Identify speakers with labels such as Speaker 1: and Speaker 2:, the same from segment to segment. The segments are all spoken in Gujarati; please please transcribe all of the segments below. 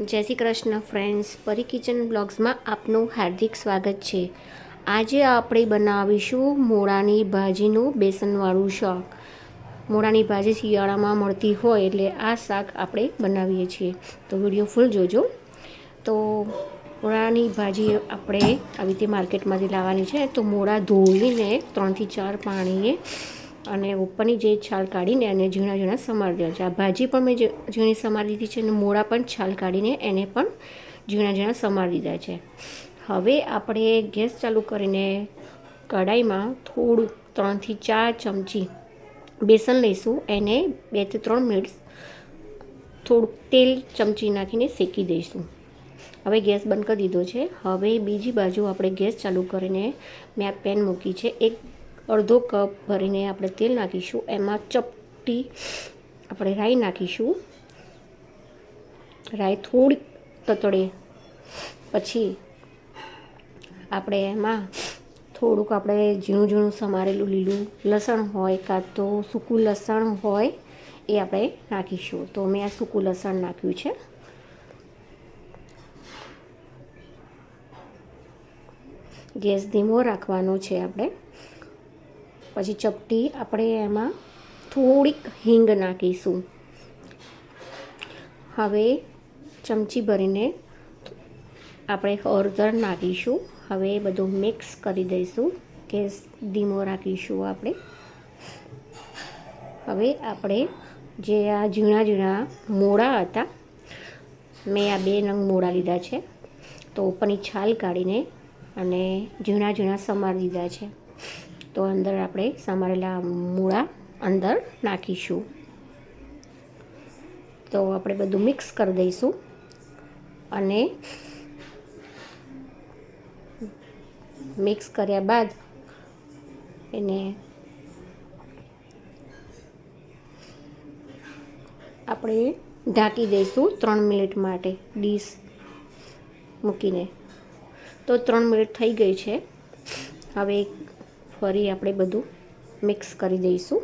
Speaker 1: જય શ્રી કૃષ્ણ ફ્રેન્ડ્સ પરી કિચન બ્લોગ્સમાં આપનું હાર્દિક સ્વાગત છે. આજે આપણે બનાવીશું મોળાની ભાજીનું બેસનવાળું શાક. મોળાની ભાજી શિયાળામાં મળતી હોય એટલે આ શાક આપણે બનાવીએ છીએ. તો વીડિયો ફૂલ જોજો. તો મોળાની ભાજી આપણે આવી રીતે માર્કેટમાંથી લાવવાની છે. તો મોળા ધોઈને ત્રણથી ચાર પાણીએ અને ઉપરની જે છાલ કાઢીને એને ઝીણા ઝીણા સમારી દેવા છે. આ ભાજી પણ મેં ઝીણી સમારી દીધી છે અને મોળા પણ છાલ કાઢીને એને પણ ઝીણા ઝીણા સમારી દીધા છે. હવે આપણે ગેસ ચાલુ કરીને કઢાઈમાં થોડું ત્રણથી ચાર ચમચી બેસન લઈશું. એને બેથી ત્રણ મિનિટ થોડુંક તેલ ચમચી નાખીને શેકી દઈશું. હવે ગેસ બંધ કરી દીધો છે. હવે બીજી બાજુ આપણે ગેસ ચાલુ કરીને મેં આ પેન મૂકી છે. એક અડધો કપ ભરીને આપણે તેલ નાખીશું. એમાં ચપટી આપણે રાઈ નાખીશું. રાઈ થોડીક તતડે પછી આપણે એમાં થોડુંક આપણે ઝીણું ઝીણું સમારેલું લીલું લસણ હોય કાં તો સૂકું લસણ હોય એ આપણે નાખીશું. તો મેં આ સૂકું લસણ નાખ્યું છે. ગેસ ધીમો રાખવાનો છે આપણે. પછી ચપટી આપણે એમાં થોડીક હિંગ નાખીશું. હવે ચમચી ભરીને આપણે હળદર નાખીશું. હવે બધું મિક્સ કરી દઈશું. ગેસ ધીમો રાખીશું આપણે. હવે આપણે જે આ ઝીણા ઝીણા મોડા હતા, મેં આ બે નંગ મોડા લીધા છે. તો ઉપરની છાલ કાઢીને અને ઝીણા ઝીણા સમાર દીધા છે. તો અંદર આપણે સમારેલા મૂળા અંદર નાખીશું. તો આપણે બધું મિક્સ કરી દઈશું અને મિક્સ કર્યા બાદ એને આપણે ઢાંકી દઈશું ત્રણ મિનિટ માટે ડીશ મૂકીને. તો ત્રણ મિનિટ થઈ ગઈ છે. હવે ફરી આપણે બધું મિક્સ કરી દઈશું.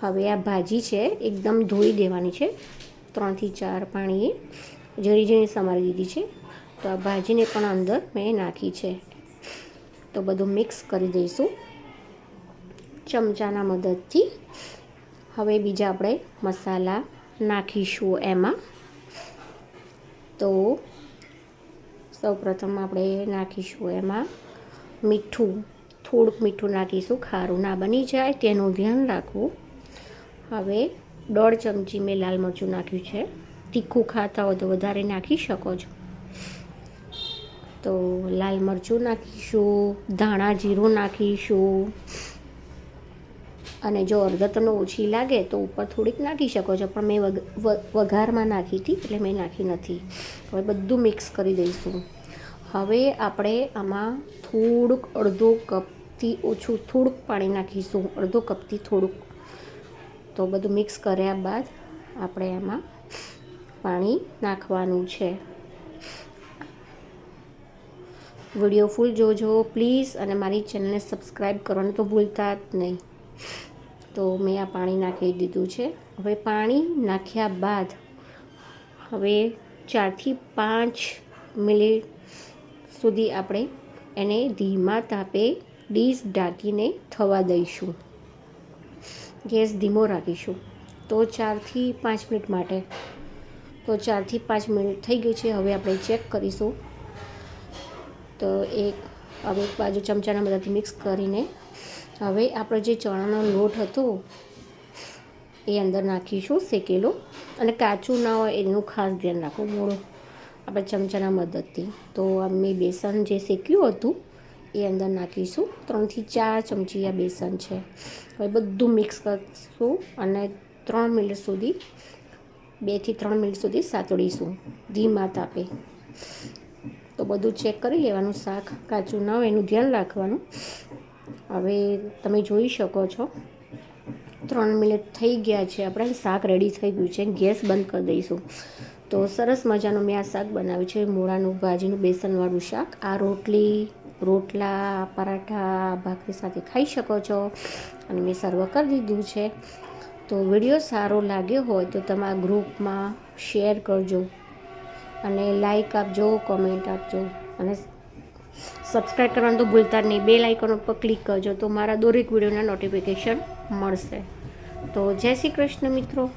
Speaker 1: હવે આ ભાજી છે, એકદમ ધોઈ દેવાની છે. ત્રણથી ચાર પાણીએ ઝીણી ઝીણી સમારી દીધી છે. તો આ ભાજીને પણ અંદર મેં નાખી છે. તો બધું મિક્સ કરી દઈશું. ચમચાના મદદથી. હવે બીજા આપણે મસાલા નાખીશું એમાં. તો સૌપ્રથમ આપણે નાખીશું એમાં મીઠું. થોડુંક મીઠું નાખીશું, ખારું ના બની જાય તેનું ધ્યાન રાખવું. હવે દોઢ ચમચી મેં લાલ મરચું નાખ્યું છે. તીખું ખાતા હોય તો વધારે નાખી શકો છો. તો લાલ મરચું નાખીશું, ધાણા જીરું નાખીશું. અને જો અડધતનો ઓછી લાગે તો ઉપર થોડીક નાખી શકો છો, પણ મેં વઘારમાં નાખી હતી એટલે મેં નાખી નથી. હવે બધું મિક્સ કરી દઈશું. હવે આપણે આમાં થોડુંક અડધો કપ થી ઓછું થોડુંક પાણી નાખીશું, અડધો કપથી થોડુંક. તો બધું મિક્સ કર્યા બાદ આપણે એમાં પાણી નાખવાનું છે. વીડિયો ફૂલ જોજો, પ્લીઝ, અને મારી ચેનલને સબસ્ક્રાઈબ કરવાનું તો ભૂલતા જ નહીં. તો મેં આ પાણી નાખી દીધું છે. હવે પાણી નાખ્યા બાદ હવે ચારથી પાંચ મિનિટ સુધી આપણે એને ધીમા તાપે ડીશ ઢાંકીને થવા દઈશું. ગેસ ધીમો રાખીશું. તો ચારથી પાંચ મિનિટ માટે. તો ચારથી પાંચ મિનિટ થઈ ગઈ છે. હવે આપણે ચેક કરીશું. તો એક, હવે એક બાજુ ચમચાના બધાથી મિક્સ કરીને હવે આપણો જે ચણાનો લોટ હતો, એ અંદર નાખીશું શેકેલો. અને કાચું ના હોય એનું ખાસ ધ્યાન રાખવું. મોડું. આપણે ચમચાના મદદથી. તો અમે બેસન જે શેક્યું હતું એ અંદર નાખીશું. ત્રણથી ચાર ચમચી આ બેસન છે. હવે બધું મિક્સ કરીશું અને ત્રણ મિનિટ સુધી, બેથી ત્રણ મિનિટ સુધી સાતળીશું ધીમા તાપે. તો બધું ચેક કરી લેવાનું શાક કાચું ના હોય એનું ધ્યાન રાખવાનું. હવે તમે જોઈ શકો છો, ત્રણ મિનિટ થઈ ગયા છે આપણે, શાક રેડી થઈ ગયું છે. ગેસ બંધ કરી દઈશું. તો સરસ મજાનું મેં આ શાક બનાવ્યું છે, મૂળાનું, ભાજીનું, બેસનવાળું શાક. આ રોટલી રોટલા, પરાઠા, ભાખરી સાથે ખાઈ શકો છો. અને મેં સર્વ કરી દીધું છે. તો વીડિયો સારો લાગ્યો હોય તો તમારા ગ્રુપમાં શેર કરજો. અને લાઈક આપજો, કોમેન્ટ આપજો. અને સબસ્ક્રાઈબ કરવાનું તો ભૂલતા નહીં. બે લાઇકન ઉપર ક્લિક કરજો તો મારા દરેક વિડીયોના નોટિફિકેશન મળશે. તો જય શ્રી કૃષ્ણ મિત્રો.